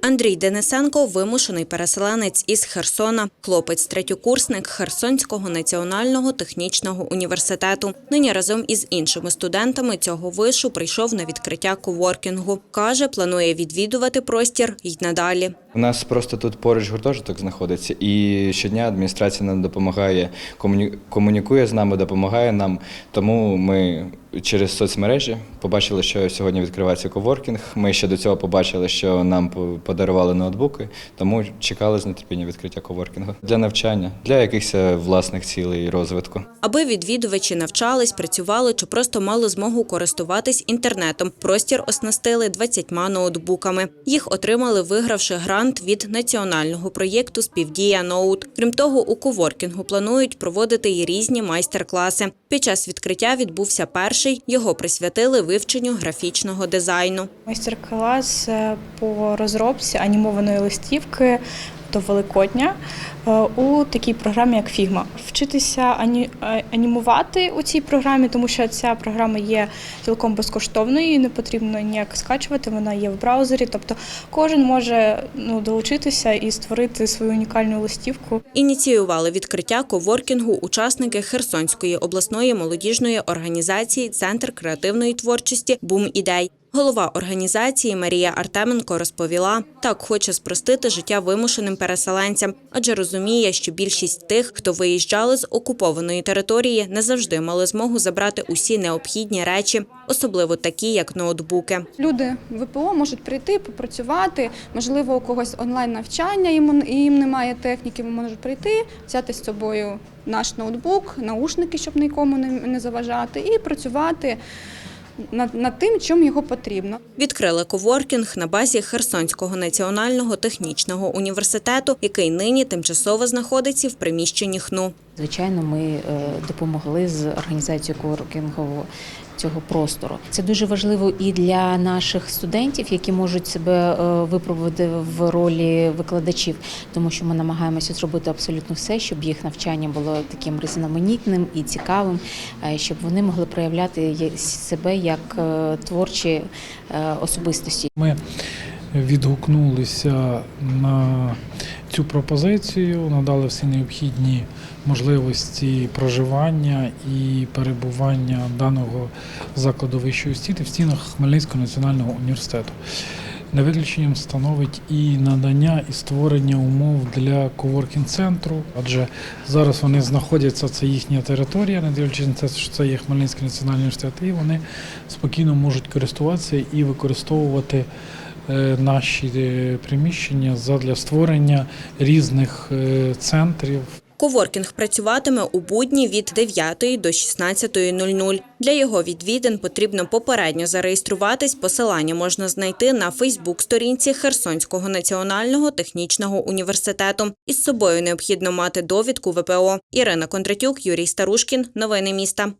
Андрій Денисенко вимушений переселенець із Херсона. Хлопець третьокурсник Херсонського національного технічного університету. Нині разом із іншими студентами цього вишу прийшов на відкриття коворкінгу. Каже, планує відвідувати простір й надалі. У нас просто тут поруч гуртожиток знаходиться, і щодня адміністрація нам допомагає, комуні- комунікує з нами, допомагає нам. Тому ми через соцмережі побачили, що сьогодні відкривається коворкінг. Ми ще до цього побачили, що нам по- подарували ноутбуки, тому чекали з нетерпінням відкриття коворкінгу для навчання, для якихось е, власних цілей і розвитку. Аби відвідувачі навчались, працювали чи просто мали змогу користуватись інтернетом. Простір оснастили 20 ноутбуками. Їх отримали, вигравши грант від національного проєкту Співдія Ноут. Крім того, у коворкінгу планують проводити й різні майстер-класи. Під час відкриття відбувся перший. Його присвятили вивченню графічного дизайну. Майстер-клас е, по розробці анімованої листівки до Великодня е, у такій програмі, як Figma. Вчитися ані- анімувати у цій програмі, тому що ця програма є цілком безкоштовною, її не потрібно ніяк скачувати, вона є в браузері. Тобто кожен може ну, долучитися і створити свою унікальну листівку. Ініціювали відкриття коворкінгу учасники Херсонської обласної молодіжної організації Центр креативної творчості Бум ідей. Голова організації Марія Артеменко розповіла, так хоче спростити життя вимушеним переселенцям, адже розуміє, що більшість тих, хто виїжджали з окупованої території, не завжди мали змогу забрати усі необхідні речі, особливо такі, як ноутбуки. Люди ВПО можуть прийти, попрацювати. Можливо, у когось онлайн навчання їм, їм немає техніки. Можуть прийти, взяти з собою наш ноутбук, наушники, щоб нікому не заважати, і працювати над, над тим, чим його потрібно. Відкрили коворкінг на базі Херсонського національного технічного університету, який нині тимчасово знаходиться в приміщенні ХНУ. Звичайно, ми е, допомогли з організацією коворкінгового цього простору. Це дуже важливо і для наших студентів, які можуть себе е, випробувати в ролі викладачів, тому що ми намагаємося зробити абсолютно все, щоб їх навчання було таким різноманітним і цікавим, е, щоб вони могли проявляти себе як творчі особистості. Ми відгукнулися на цю пропозицію, надали всі необхідні можливості проживання і перебування даного закладу вищої освіти в стінах Хмельницького національного університету. Не виключенням становить і надання і створення умов для коворкінг-центру, адже зараз вони знаходяться, це їхня територія, не дивлячись на те, що це є Хмельницький національний університет, і вони спокійно можуть користуватися і використовувати наші е, приміщення задля створення різних е, центрів Коворкінг працюватиме у будні від 9 до 16.00. Для його відвідин потрібно попередньо зареєструватись. Посилання можна знайти на Фейсбук-сторінці Херсонського національного технічного університету. Із собою необхідно мати довідку ВПО. Ірина Кондратюк, Юрій Старушкін. Новини міста.